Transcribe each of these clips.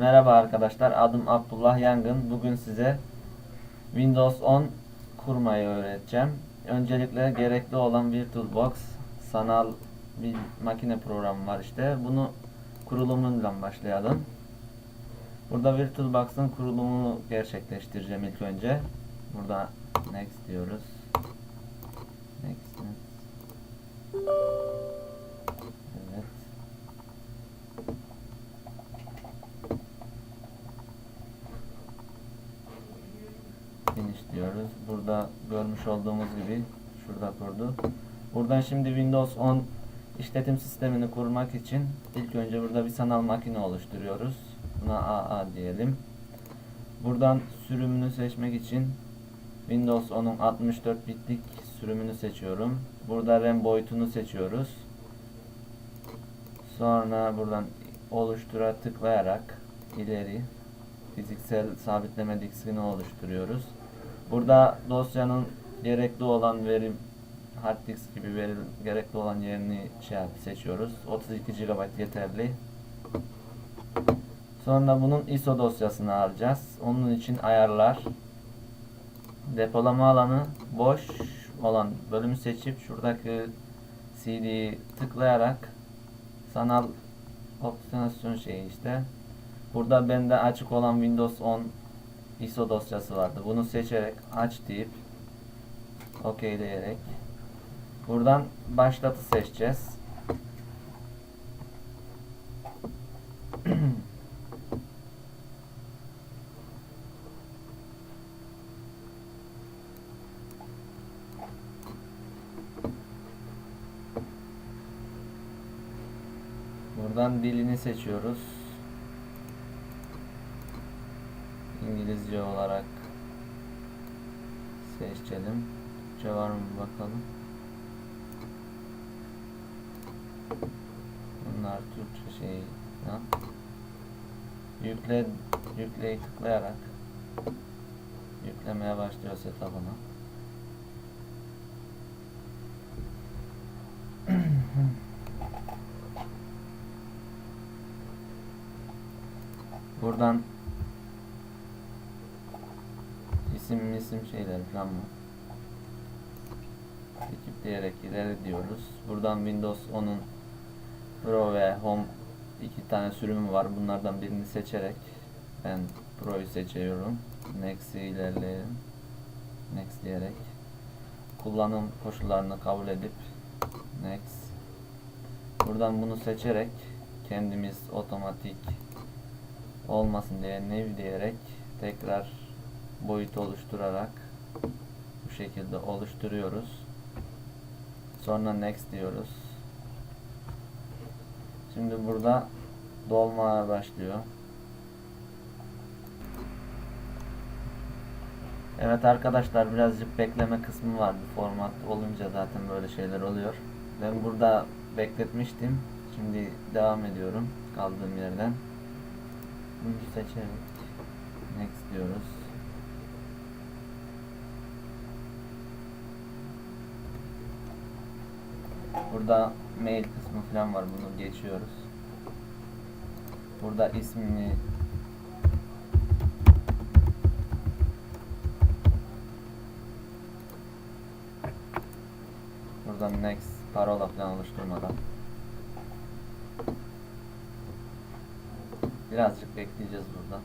Merhaba arkadaşlar, adım Abdullah Yangın. Bugün size Windows 10 kurmayı öğreteceğim. Öncelikle gerekli olan VirtualBox sanal bir makine programı var işte. Bunu kurulumundan başlayalım. Burada VirtualBox'ın kurulumunu gerçekleştireceğim ilk önce. Burada Next diyoruz. Next, next. Evet. Finish diyoruz. Burada görmüş olduğumuz gibi şurada kurdu. Buradan şimdi Windows 10 işletim sistemini kurmak için ilk önce burada bir sanal makine oluşturuyoruz. Buna AA diyelim. Buradan sürümünü seçmek için Windows 10'un 64 bitlik sürümünü seçiyorum. Burada RAM boyutunu seçiyoruz. Sonra buradan oluştura tıklayarak ileri fiziksel sabitleme diskini oluşturuyoruz. Burada dosyanın gerekli olan verim hard disk gibi veri gerekli olan yerini şey seçiyoruz. 32 GB yeterli. Sonra bunun ISO dosyasını alacağız. Onun için ayarlar depolama alanı boş olan bölümü seçip şuradaki CD'yi tıklayarak sanal optimizasyon şeyi işte Burada bende açık olan Windows 10 ISO dosyası vardı. Bunu seçerek aç deyip OK diyerek buradan başlatı seçeceğiz. Buradan dilini seçiyoruz. İngilizce olarak seçelim. Türkçe var mı bakalım. Bunlar Türkçe şey ya. Yükle yükleyi tıklayarak yüklemeye başlıyor setup'ını. Buradan isim isim şeyler falan mı? Ekipleyerek ileri diyoruz. Buradan Windows 10'un Pro ve Home iki tane sürümü var. Bunlardan birini seçerek ben Pro'yu seçiyorum. Next'i ilerleyelim. Next diyerek kullanım koşullarını kabul edip Next buradan bunu seçerek kendimiz otomatik olmasın diye Nev diyerek tekrar boyut oluşturarak bu şekilde oluşturuyoruz. Sonra next diyoruz. Şimdi burada dolmaya başlıyor. Evet arkadaşlar birazcık bekleme kısmı vardı. Format olunca zaten böyle şeyler oluyor. Ben burada bekletmiştim. Şimdi devam ediyorum kaldığım yerden. Bunu seçerek next diyoruz. Burada mail kısmı falan var. Bunu geçiyoruz. Burada ismini Buradan next parola falan oluşturmadan Birazcık bekleyeceğiz burada.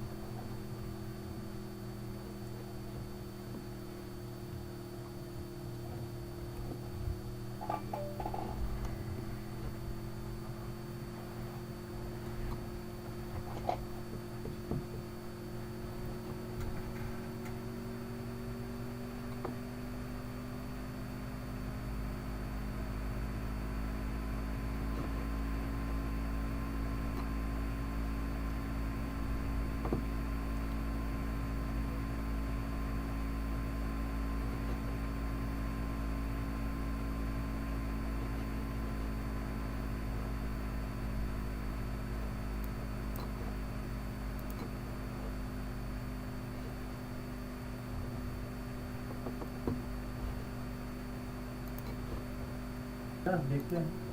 Ja, bekle.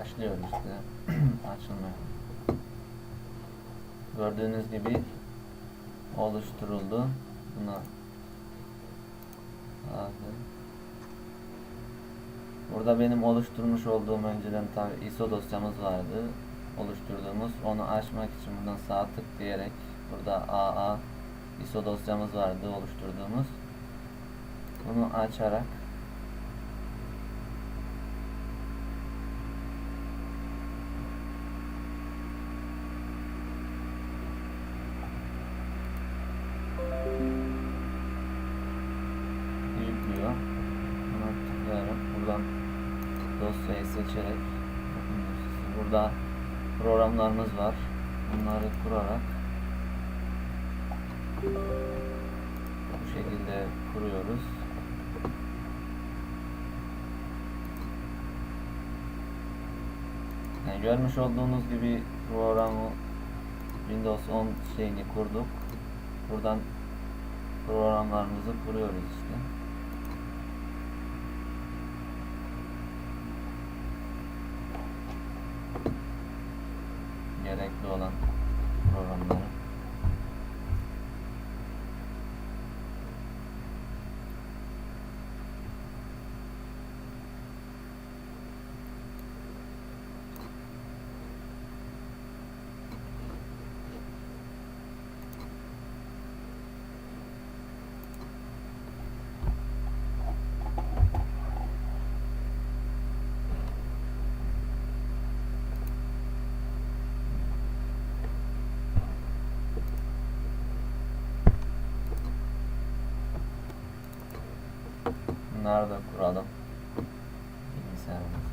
Başlıyor işte. Açılmıyor. Gördüğünüz gibi oluşturuldu. Buna aldım. Burada benim oluşturmuş olduğum önceden tabi ISO dosyamız vardı. Oluşturduğumuz. Onu açmak için buradan sağ tık diyerek burada AA ISO dosyamız vardı oluşturduğumuz. Bunu açarak yüklüyor. Buna tıklayarak buradan dosyayı seçerek burada programlarımız var. Bunları kurarak bu şekilde kuruyoruz. Yani görmüş olduğunuz gibi programı Windows 10 şeyini kurduk. Buradan programlarımızı kuruyoruz işte. Gerekli olan programları. Da kuralım. Bilgisayarımıza.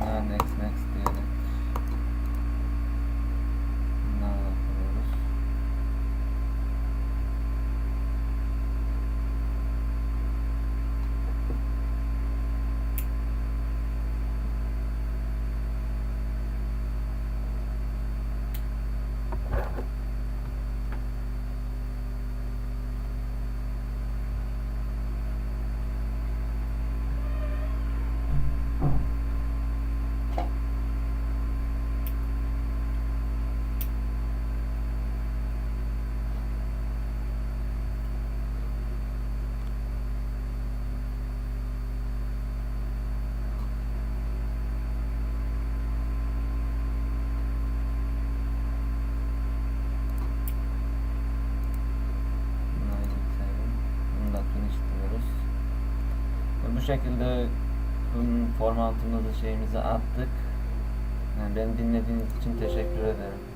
Ha, next next diyelim. Bunları da kuruyoruz. Bunları yükleyelim. Bunu da finish diyoruz. Ve Bu şekilde bunun formatımızı şeyimizi attık. Yani beni dinlediğiniz için teşekkür ederim.